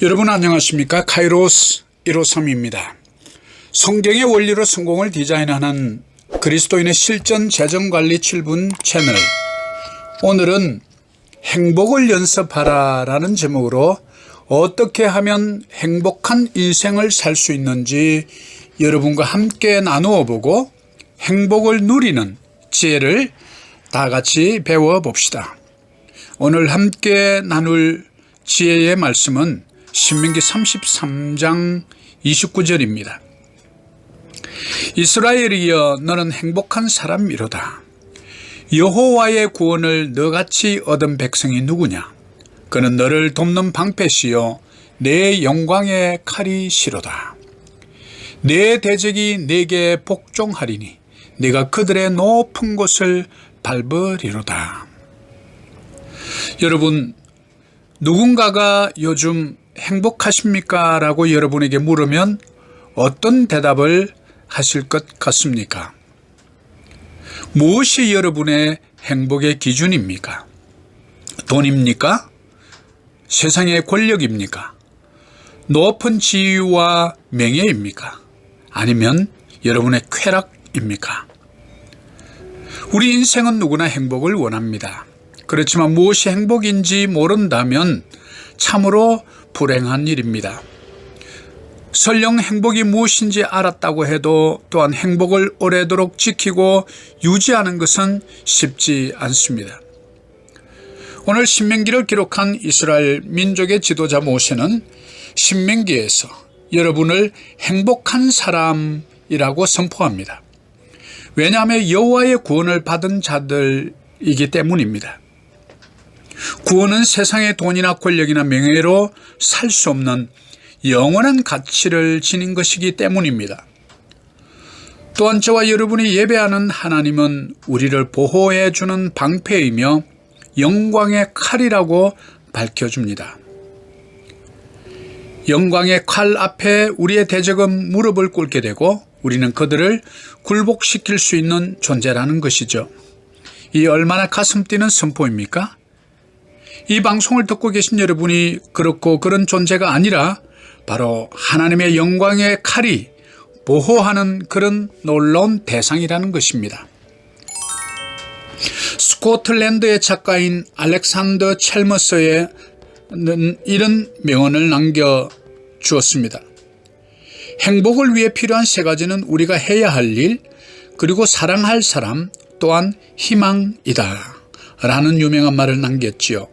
여러분 안녕하십니까? 카이로스 153입니다. 성경의 원리로 성공을 디자인하는 그리스도인의 실전 재정관리 7분 채널. 오늘은 행복을 연습하라 라는 제목으로 어떻게 하면 행복한 인생을 살 수 있는지 여러분과 함께 나누어 보고 행복을 누리는 지혜를 다 같이 배워 봅시다. 오늘 함께 나눌 지혜의 말씀은 신명기 33장 29절입니다. 이스라엘이여 너는 행복한 사람이로다. 여호와의 구원을 너같이 얻은 백성이 누구냐? 그는 너를 돕는 방패시요 내 영광의 칼이 시로다. 내 대적이 내게 복종하리니 네가 그들의 높은 곳을 밟으리로다. 여러분 누군가가 요즘 행복하십니까? 라고 여러분에게 물으면 어떤 대답을 하실 것 같습니까? 무엇이 여러분의 행복의 기준입니까? 돈입니까? 세상의 권력입니까? 높은 지위와 명예입니까? 아니면 여러분의 쾌락입니까? 우리 인생은 누구나 행복을 원합니다. 그렇지만 무엇이 행복인지 모른다면 참으로 불행한 일입니다. 설령 행복이 무엇인지 알았다고 해도 또한 행복을 오래도록 지키고 유지하는 것은 쉽지 않습니다. 오늘 신명기를 기록한 이스라엘 민족의 지도자 모세는 신명기에서 여러분을 행복한 사람이라고 선포합니다. 왜냐하면 여호와의 구원을 받은 자들이기 때문입니다. 구원은 세상의 돈이나 권력이나 명예로 살 수 없는 영원한 가치를 지닌 것이기 때문입니다. 또한 저와 여러분이 예배하는 하나님은 우리를 보호해 주는 방패이며 영광의 칼이라고 밝혀줍니다. 영광의 칼 앞에 우리의 대적은 무릎을 꿇게 되고 우리는 그들을 굴복시킬 수 있는 존재라는 것이죠. 이 얼마나 가슴 뛰는 선포입니까? 이 방송을 듣고 계신 여러분이 그렇고 그런 존재가 아니라 바로 하나님의 영광의 칼이 보호하는 그런 놀라운 대상이라는 것입니다. 스코틀랜드의 작가인 알렉산더 첼머스의 이런 명언을 남겨 주었습니다. 행복을 위해 필요한 세 가지는 우리가 해야 할 일, 그리고 사랑할 사람, 또한 희망이다. 라는 유명한 말을 남겼지요.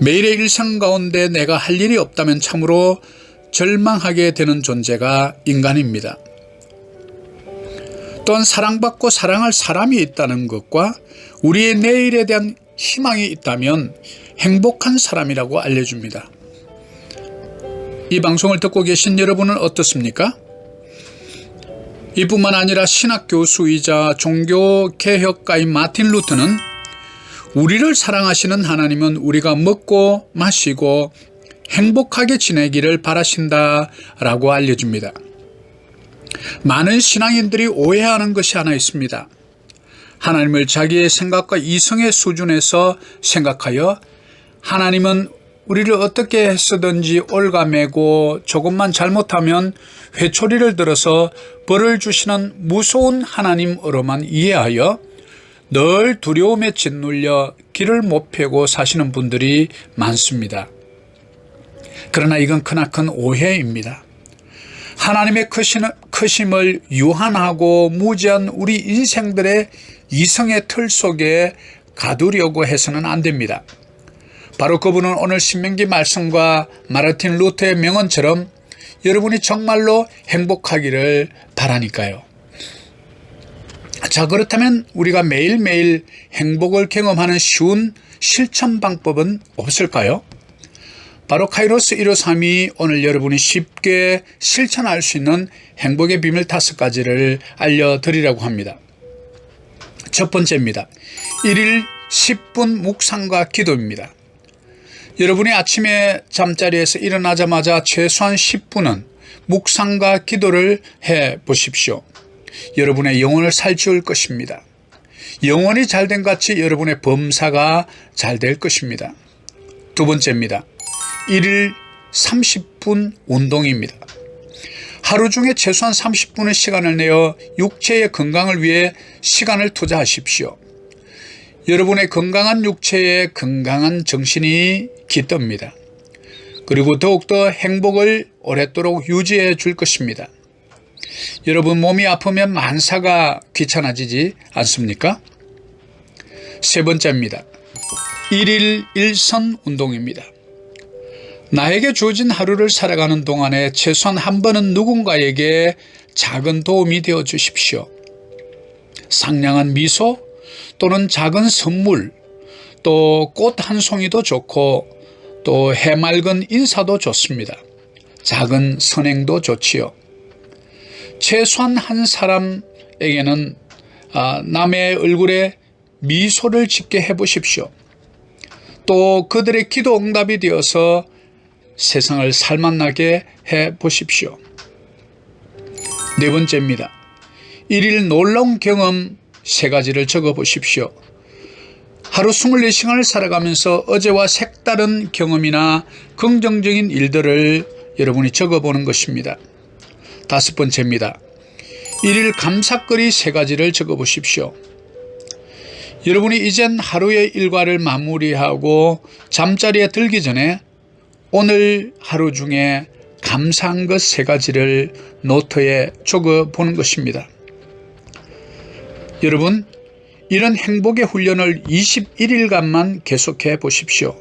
매일의 일상 가운데 내가 할 일이 없다면 참으로 절망하게 되는 존재가 인간입니다. 또한 사랑받고 사랑할 사람이 있다는 것과 우리의 내일에 대한 희망이 있다면 행복한 사람이라고 알려줍니다. 이 방송을 듣고 계신 여러분은 어떻습니까? 이뿐만 아니라 신학 교수이자 종교 개혁가인 마틴 루트는 우리를 사랑하시는 하나님은 우리가 먹고 마시고 행복하게 지내기를 바라신다 라고 알려줍니다. 많은 신앙인들이 오해하는 것이 하나 있습니다. 하나님을 자기의 생각과 이성의 수준에서 생각하여 하나님은 우리를 어떻게 했으든지 올가매고 조금만 잘못하면 회초리를 들어서 벌을 주시는 무서운 하나님으로만 이해하여 늘 두려움에 짓눌려 길을 못 펴고 사시는 분들이 많습니다. 그러나 이건 크나큰 오해입니다. 하나님의 크심을 유한하고 무지한 우리 인생들의 이성의 틀 속에 가두려고 해서는 안 됩니다. 바로 그분은 오늘 신명기 말씀과 마르틴 루터의 명언처럼 여러분이 정말로 행복하기를 바라니까요. 자, 그렇다면 우리가 매일매일 행복을 경험하는 쉬운 실천 방법은 없을까요? 바로 카이로스 153이 오늘 여러분이 쉽게 실천할 수 있는 행복의 비밀 다섯 가지를 알려드리려고 합니다. 첫 번째입니다. 1일 10분 묵상과 기도입니다. 여러분이 아침에 잠자리에서 일어나자마자 최소한 10분은 묵상과 기도를 해 보십시오. 여러분의 영혼을 살찌울 것입니다. 영혼이 잘된 같이 여러분의 범사가 잘 될 것입니다. 두 번째입니다. 1일 30분 운동입니다. 하루 중에 최소한 30분의 시간을 내어 육체의 건강을 위해 시간을 투자하십시오. 여러분의 건강한 육체에 건강한 정신이 깃듭니다. 그리고 더욱더 행복을 오랫도록 유지해 줄 것입니다. 여러분 몸이 아프면 만사가 귀찮아지지 않습니까? 세 번째입니다. 일일 일선 운동입니다. 나에게 주어진 하루를 살아가는 동안에 최소한 한 번은 누군가에게 작은 도움이 되어 주십시오. 상냥한 미소 또는 작은 선물 또 꽃 한 송이도 좋고 또 해맑은 인사도 좋습니다. 작은 선행도 좋지요. 최소한 한 사람에게는 아, 남의 얼굴에 미소를 짓게 해보십시오. 또 그들의 기도 응답이 되어서 세상을 살만나게 해 보십시오. 네 번째입니다. 일일 놀라운 경험 세 가지를 적어 보십시오. 하루 24시간을 살아가면서 어제와 색다른 경험이나 긍정적인 일들을 여러분이 적어 보는 것입니다. 다섯 번째입니다. 일일 감사거리 세 가지를 적어 보십시오. 여러분이 이젠 하루의 일과를 마무리하고 잠자리에 들기 전에 오늘 하루 중에 감사한 것 세 가지를 노트에 적어 보는 것입니다. 여러분, 이런 행복의 훈련을 21일간만 계속해 보십시오.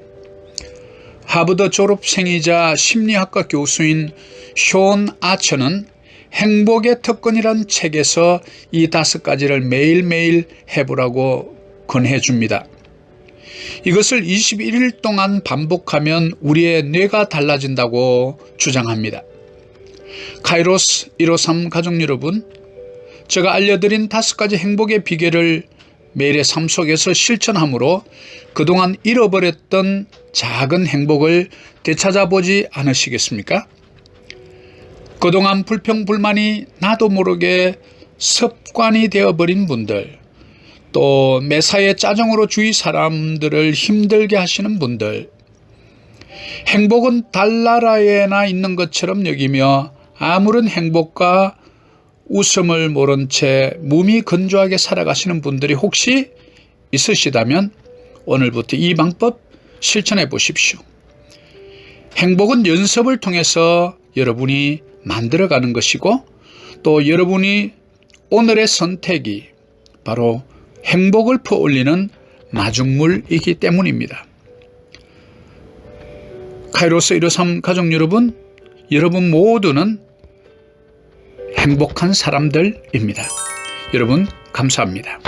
하버드 졸업생이자 심리학과 교수인 쇼온 아처는 행복의 특권이란 책에서 이 다섯 가지를 매일매일 해보라고 권해 줍니다. 이것을 21일 동안 반복하면 우리의 뇌가 달라진다고 주장합니다. 카이로스 153 가족 여러분, 제가 알려드린 다섯 가지 행복의 비결을 매일의 삶 속에서 실천함으로 그동안 잃어버렸던 작은 행복을 되찾아보지 않으시겠습니까? 그동안 불평불만이 나도 모르게 습관이 되어버린 분들, 또 매사에 짜증으로 주위 사람들을 힘들게 하시는 분들, 행복은 달나라에나 있는 것처럼 여기며 아무런 행복과 웃음을 모른 채 몸이 건조하게 살아가시는 분들이 혹시 있으시다면 오늘부터 이 방법 실천해 보십시오. 행복은 연습을 통해서 여러분이 만들어가는 것이고 또 여러분이 오늘의 선택이 바로 행복을 퍼올리는 마중물이기 때문입니다. 카이로스 153 가족 여러분, 여러분 모두는 행복한 사람들입니다. 여러분, 감사합니다.